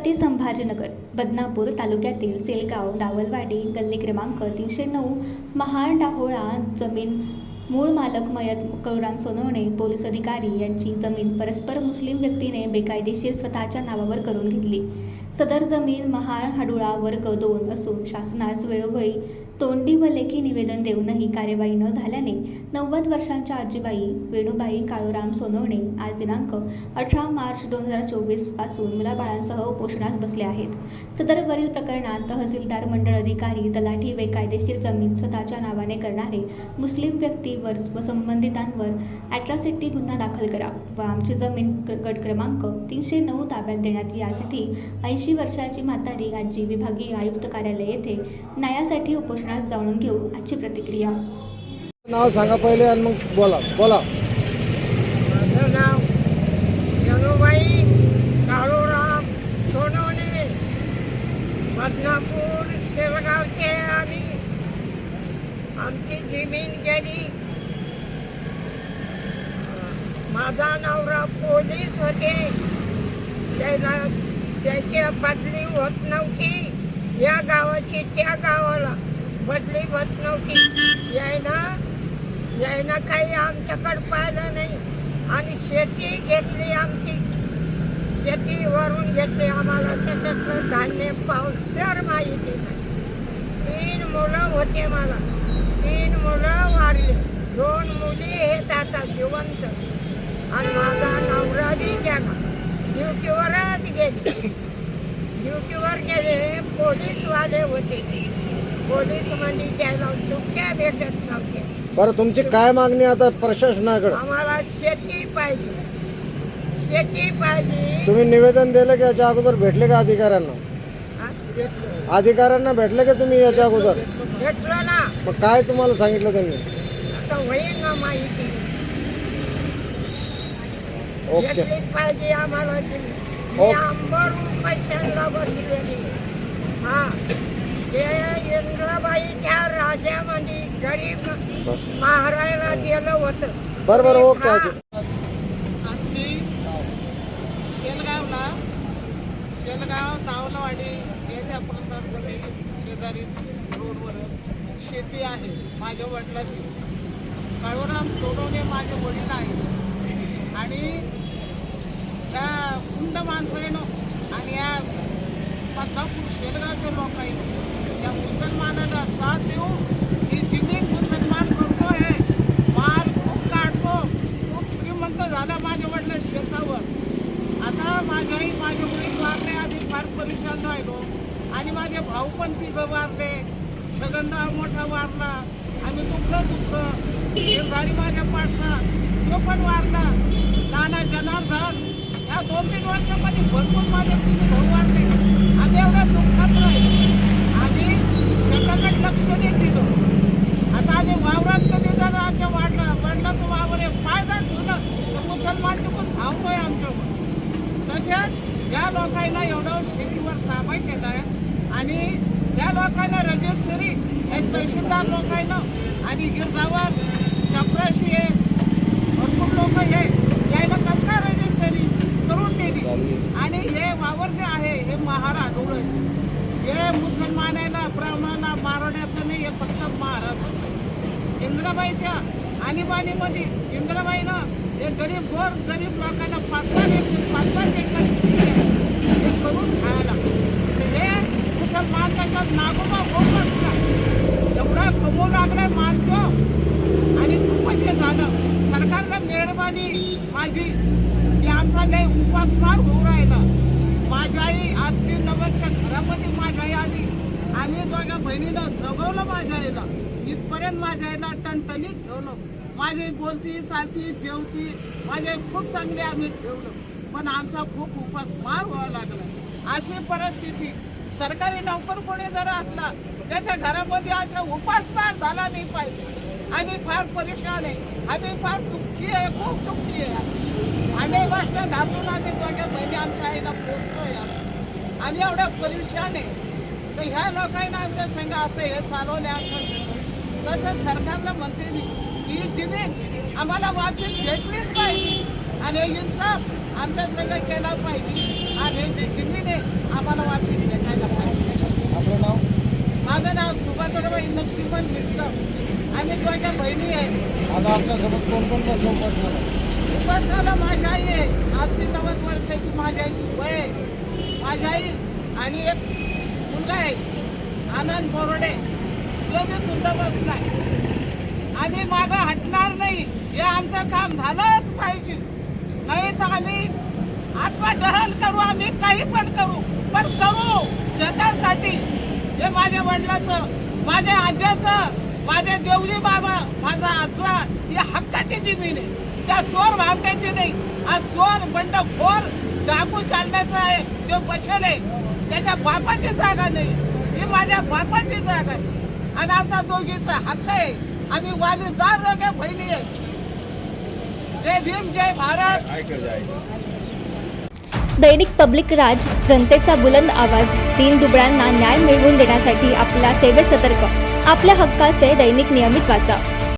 छत्रपती संभाजीनगर बदनापूर तालुक्यातील सेलगाव दावलवाडी गल्ली क्रमांक तीनशे नऊ महाड डाहोळा जमीन मूळ मालक मयत कळुराम सोनवणे पोलीस अधिकारी यांची जमीन परस्पर मुस्लिम व्यक्तीने बेकायदेशीर स्वतःच्या नावावर करून घेतली. सदर जमीन महाड हाडुळा वर्ग दोन असून शासनास वेळोवेळी तोंडी व लेखी निवेदन देऊनही कार्यवाही न झाल्याने नव्वद वर्षांच्या आजीबाई वेणुबाई काळूराम सोनवणे आज दिनांक अठरा मार्च दोन हजार चोवीसपासून मुलाबाळांसह उपोषणास बसले आहेत. सदरवरील प्रकरणात तहसीलदार मंडळ अधिकारी तलाठी बेकायदेशीर जमीन स्वतःच्या नावाने करणारे मुस्लिम व्यक्तीवर व संबंधितांवर ॲट्रॉसिटी गुन्हा दाखल करा व आमची जमीन क- गट क्रमांक तीनशे नऊ ताब्यात देण्यात यासाठी ऐंशी वर्षाची म्हातारी आजी विभागीय आयुक्त कार्यालय येथे न्यायासाठी उपोषणास जाणून घेऊ आजची प्रतिक्रिया. नाव सांगा पहिले आणि मग बोला बोला. माझं नाव काळूराम सोनवणे. बदनापूर शेवगावचे आम्ही. आमची जमीन गेली. माझा नवरा पोलीस होते. त्याला त्याची बदली होत नव्हती. या गावाची त्या गावाला. बदली होत नव्हती. यायना यायना काही आमच्याकडं पाहिलं नाही. आणि शेती घेतली आमची. शेती वरून घेतली आम्हाला. त्याच्यातलं धान्य पावसर माहिती नाही. तीन मुलं होते मला. तीन मुलं वारले. दोन मुली हे आता जिवंत. आणि माझा नवरा बी गेला. ड्युटीवरच गेले. ड्युटीवर गेले पोलीसवाले होते. पोलीस म्हणजे त्याला सुट्ट्या भेटत नव्हत्या बरं तुमची काय मागणी आता प्रशासनाकडे? आम्हाला शेती पाहिजे. शेती पाहिजे. तुम्ही निवेदन दिलं की याच्या अगोदर भेटले का अधिकाऱ्यांना? हा? अधिकाऱ्यांना भेटले का तुम्ही याच्या अगोदर? भेटलं ना. मग काय तुम्हाला सांगितलं त्यांनी? आता होईल ना माहिती. ओके. पाहिजे आम्हाला. ती. मी ओके. आंबरून पैशांना बसलेली. हा. ते इंद्राबाई त्या राजामध्ये गरीब बस. महारायला गेलं होतं. बरं बरं ओके. ओके. आमची शेलगावला शेलगाव दावलवाडी याच्या प्रसारमध्ये शेजारीच रोडवरच शेती आहे माझ्या वडिलाची. काळूराम सोडवणे माझे वडील आहेत. आणि त्या कुंड माणसं आहे ना आणि या बदलापूर शेलगावच्या लोक आहेत या मुसलमानाला साथ देऊ की जमीन मुसलमान करतो आहे. माल खूप काढतो. खूप श्रीमंत झाला माझ्या वडील शेतावर. आता माझ्याही माझे वडील वारले आधी फार परेशान राहिलो. आणि माझे भाऊ पण तिघं वारले छगनराव मोठा वारला आम्ही दुखलं दुखलं. शेजारी माझ्या पाठला. तो पण वारला नाना जनार्दन या दोन तीन वर्षामध्ये भरपूर माझ्या तिघे भाऊ वारले आणि एवढ्या दुःखात राहिलो. शेताकडे लक्ष दिलं आता आम्ही वावरात कधी जर आमच्या वाढला वडिलाचं वावर आहे. पाय जर ठेवलं तर मुसलमान चुकून धावतोय आमच्यावर. तसेच या लोकांना एवढं शेतीवर ताबा केला आहे. आणि या लोकांना रजिस्टरी हे तहसीलदार लोकांना आणि गिरजावर चपराशी आहे. भरपूर लोक हे यायला कसं काय रजिस्टरी करून दिली आणि हे वावर जे आहे हे महाराष्ट्र हे मुसलमानाला ब्राह्मणाला मारवण्याचं नाही हे फक्त महाराष्ट्र आहे. इंद्राबाईच्या आणीबाणीमध्ये इंद्राबाईनं हे गरीब गोर गरीब लोकांना पाच पाच एकर पाच पाच एकर हे करून खायला. हे मुसलमान त्याच्यात नागोबा होत असला एवढा कमवू लागलाय माणसं. आणि खूपच हे झालं. सरकारला मेहरबानी माझी की आमचा लय उपासमार होऊ राहिला. माझ्या आई आजची नव्वदच्या घरामध्ये माझ्या आई आली. आम्ही दोघ्या बहिणीनं जगवलं माझ्या आईला इथपर्यंत माझ्या आईला टणटणीत ठेवलं. माझी बोलती चालती जेवती माझे खूप चांगले आम्ही ठेवलं. पण आमचा खूप उपास मार व्हावा लागला. अशी परिस्थिती. सरकारी नोकर कोणी जर असला त्याच्या घरामध्ये असा उपासमार झाला नाही पाहिजे. आम्ही फार परेशान आहे. आम्ही फार दुःखी आहे खूप दुःखी आहे. भांडे वाटणं घासून आम्ही दोघ्या बहिणी आमच्या आईला पोचतोय आम्ही. एवढ्या परेशान. आहे तर ह्या लोकांना आमच्या संघ असं हे चालवले आमच्या संघ. तसंच सरकारला म्हणते मी ही जमीन आम्हाला वापस भेटलीच पाहिजे आणि इन्साफ आमच्या संघ केला पाहिजे आणि जे जमीन आहे आम्हाला वाटली भेटायला पाहिजे. आपलं नाव? माझं नाव सुभाषबाई नक्षीमन मिटकर आम्ही तुझ्या बहिणी आहे. आता आपल्यासोबत कोण कोण बसलो दिवस झालं माझी आई आहे. अस्सी नव्वद वर्षाची माझ्या आईची वय माझ्या आई आणि एक मुलगा आहे. आनंद बोरडे. तो बी सुद्धा बसलाय आम्ही मागं हटणार नाही. हे आमचं काम झालंच पाहिजे. नाही तर आम्ही आत्मदहन करू. आम्ही काही पण करू. पण करू शेतासाठी. हे माझ्या वडिलाचं माझ्या आज्याचं माझे देवजी बाबा माझा आजोबा ही हक्काची जमीन आहे. त्या चोर भामट्याची नाही. आज चोर बंडखोर डाकू चालण्याचा आहे. जो बसेल आहे त्याच्या बापाची जागा नाही. ही माझ्या बापाची जागा आहे. आणि आमचा दोघीचा हक्क आहे. आम्ही वालीदार दोघे बहिणी आहे. जय भीम जय भारत. दैनिक पब्लिक राज जनतेचा बुलंद आवाज तीन दुबळ्यांना न्याय मिळवून देण्यासाठी आपल्या सेवेत सतर्क आपल्या हक्काचे दैनिक नियमित वाचा.